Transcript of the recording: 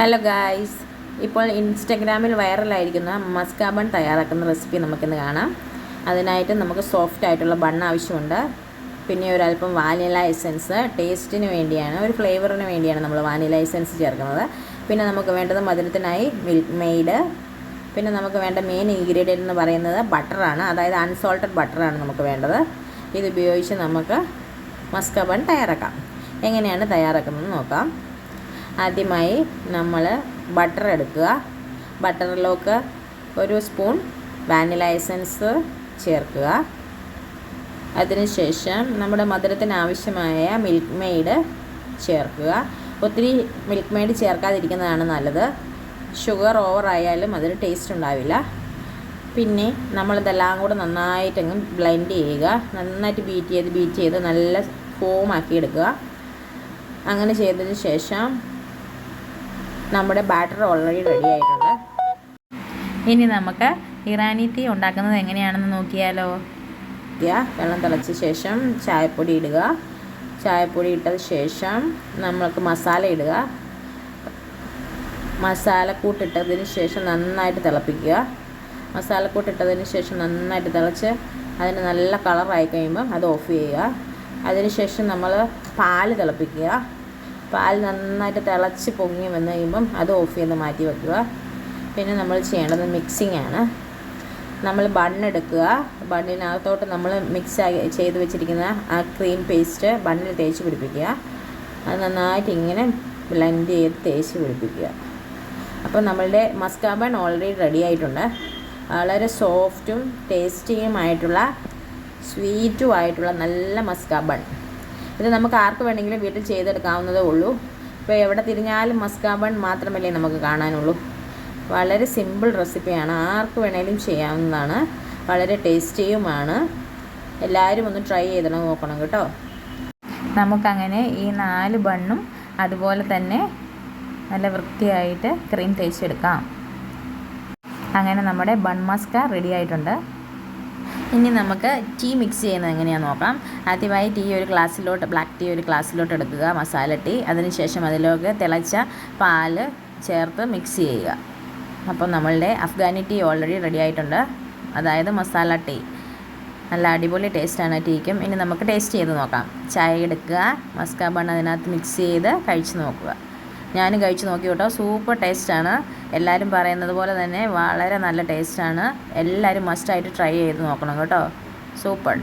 Hello guys ഇപ്പോൾ ഇൻസ്റ്റഗ്രാമിൽ വൈറലായിരിക്കുന്ന മസ്കാബൺ തയ്യാറാക്കുന്ന റെസിപ്പി നമുക്കിന്ന് കാണാം. അതിനായിട്ട് നമുക്ക് സോഫ്റ്റ് ആയിട്ടുള്ള ബൺ ആവശ്യമുണ്ട്. പിന്നെ ഒരല്പം വാനില എസെൻസ് ടേസ്റ്റിന് വേണ്ടിയാണ് ഒരു ഫ്ലേവറിന് വേണ്ടിയാണ് നമ്മൾ വാനില എസെൻസ് ചേർക്കുന്നത്. പിന്നെ നമുക്ക് വേണ്ടത് മധുരത്തിനായി മിൽക്ക് മെയ്ഡ് പിന്നെ നമുക്ക് വേണ്ട മെയിൻ ഇൻഗ്രീഡിയന്റ് എന്ന് പറയുന്നത് ബട്ടറാണ് അതായത് അൺസോൾട്ടഡ് ബട്ടറാണ് നമുക്ക് വേണ്ടത്. ഇത് ഉപയോഗിച്ച് നമുക്ക് മസ്ക ബൺ തയ്യാറാക്കാം. എങ്ങനെയാണ് തയ്യാറാക്കുന്നത് നോക്കാം. ആദ്യമായി നമ്മൾ ബട്ടർ എടുക്കുക. ബട്ടറിലേക്ക് ഒരു സ്പൂൺ വാനില എസൻസ് ചേർക്കുക. അതിനുശേഷം നമ്മുടെ മധുരത്തിന് ആവശ്യമായ മിൽക്ക് മെയ്ഡ് ചേർക്കുക. ഒത്തിരി മിൽക്ക് മെയ്ഡ് ചേർക്കാതിരിക്കുന്നതാണ് നല്ലത്. ഷുഗർ ഓവർ ആയാലും അതിന് ടേസ്റ്റ് ഉണ്ടാവില്ല. പിന്നെ നമ്മളിതെല്ലാം കൂടെ നന്നായിട്ടങ്ങ് ബ്ലെൻഡ് ചെയ്യുക. നന്നായിട്ട് ബീറ്റ് ചെയ്ത് ബീറ്റ് ചെയ്ത് നല്ല ഫോം ആക്കി എടുക്കുക. അങ്ങനെ ചെയ്തതിന് ശേഷം നമ്മുടെ ബാറ്റർ ഓൾറെഡി റെഡി ആയിട്ടുണ്ട്. ഇനി നമുക്ക് ഇറാനി ടീ ഉണ്ടാക്കുന്നത് എങ്ങനെയാണെന്ന് നോക്കിയാലോ? വെള്ളം തിളച്ച ശേഷം ചായപ്പൊടി ഇടുക. ചായപ്പൊടി ഇട്ടത് ശേഷം നമ്മൾക്ക് മസാല ഇടുക. മസാല കൂട്ടിട്ടതിന് ശേഷം നന്നായിട്ട് തിളപ്പിക്കുക. മസാല കൂട്ടിട്ടതിന് ശേഷം നന്നായിട്ട് തിളച്ച് അതിന് നല്ല കളറായി കഴിയുമ്പം അത് ഓഫ് ചെയ്യുക. അതിനുശേഷം നമ്മൾ പാൽ തിളപ്പിക്കുക. പാൽ നന്നായിട്ട് തിളച്ച് പൊങ്ങി വന്നു കഴിയുമ്പം അത് ഓഫ് ചെയ്ത് മാറ്റി വെക്കുക. പിന്നെ നമ്മൾ ചെയ്യേണ്ടത് മിക്സിംഗ് ആണ്. നമ്മൾ ബണ്ണെടുക്കുക ബണ്ണിനകത്തോട്ട് നമ്മൾ മിക്സ് ചെയ്ത് വെച്ചിരിക്കുന്ന ആ ക്രീം പേസ്റ്റ് ബണ്ണിൽ തേച്ച് പിടിപ്പിക്കുക. അത് നന്നായിട്ട് ഇങ്ങനെ ബ്ലെൻഡ് ചെയ്ത് തേച്ച് പിടിപ്പിക്കുക. അപ്പോൾ നമ്മളുടെ മസ്കാ ബൺ ഓൾറെഡി റെഡി ആയിട്ടുണ്ട്. വളരെ സോഫ്റ്റും ടേസ്റ്റിയുമായിട്ടുള്ള സ്വീറ്റും ആയിട്ടുള്ള നല്ല മസ്കാ ബൺ ഇത് നമുക്ക് ആർക്ക് വേണമെങ്കിലും വീട്ടിൽ ചെയ്തെടുക്കാവുന്നതേ ഉള്ളൂ. ഇപ്പോൾ എവിടെ തിരിഞ്ഞാലും മസ്കാബൺ മാത്രമല്ലേ നമുക്ക് കാണാനുള്ളൂ. വളരെ സിമ്പിൾ റെസിപ്പിയാണ് ആർക്ക് വേണേലും ചെയ്യാവുന്നതാണ്. വളരെ ടേസ്റ്റിയുമാണ്. എല്ലാവരും ഒന്ന് ട്രൈ ചെയ്ത് നോക്കണം കേട്ടോ. നമുക്കങ്ങനെ ഈ നാല് ബണ്ണും അതുപോലെ തന്നെ നല്ല വൃത്തിയായിട്ട് ക്രീം തേച്ചെടുക്കാം. അങ്ങനെ നമ്മുടെ ബൺ മസ്ക റെഡി ആയിട്ടുണ്ട്. ഇനി നമുക്ക് ടീ മിക്സ് ചെയ്യുന്നത് എങ്ങനെയാണെന്ന് നോക്കാം. ആദ്യമായി ടീ ഒരു ഗ്ലാസ്സിലോട്ട് ബ്ലാക്ക് ടീ ഒരു ഗ്ലാസ്സിലോട്ട് എടുക്കുക മസാല ടീ. അതിനുശേഷം അതിലേക്ക് തിളച്ച പാൽ ചേർത്ത് മിക്സ് ചെയ്യുക. അപ്പോൾ നമ്മളുടെ അഫ്ഗാനി ടീ ഓൾറെഡി റെഡി ആയിട്ടുണ്ട്. അതായത് മസാല ടീ. നല്ല അടിപൊളി ടേസ്റ്റാണ് ടീക്കും. ഇനി നമുക്ക് ടേസ്റ്റ് ചെയ്ത് നോക്കാം. ചായ എടുക്കുക മസ്കാബൺ അതിനകത്ത് മിക്സ് ചെയ്ത് കഴിച്ച് നോക്കുക. ഞാനും കഴിച്ച് നോക്കി കേട്ടോ സൂപ്പർ ടേസ്റ്റാണ് എല്ലാവരും പറയുന്നത് പോലെ തന്നെ വളരെ നല്ല ടേസ്റ്റാണ് എല്ലാവരും മസ്റ്റായിട്ട് ട്രൈ ചെയ്ത് നോക്കണം കേട്ടോ. സൂപ്പർ.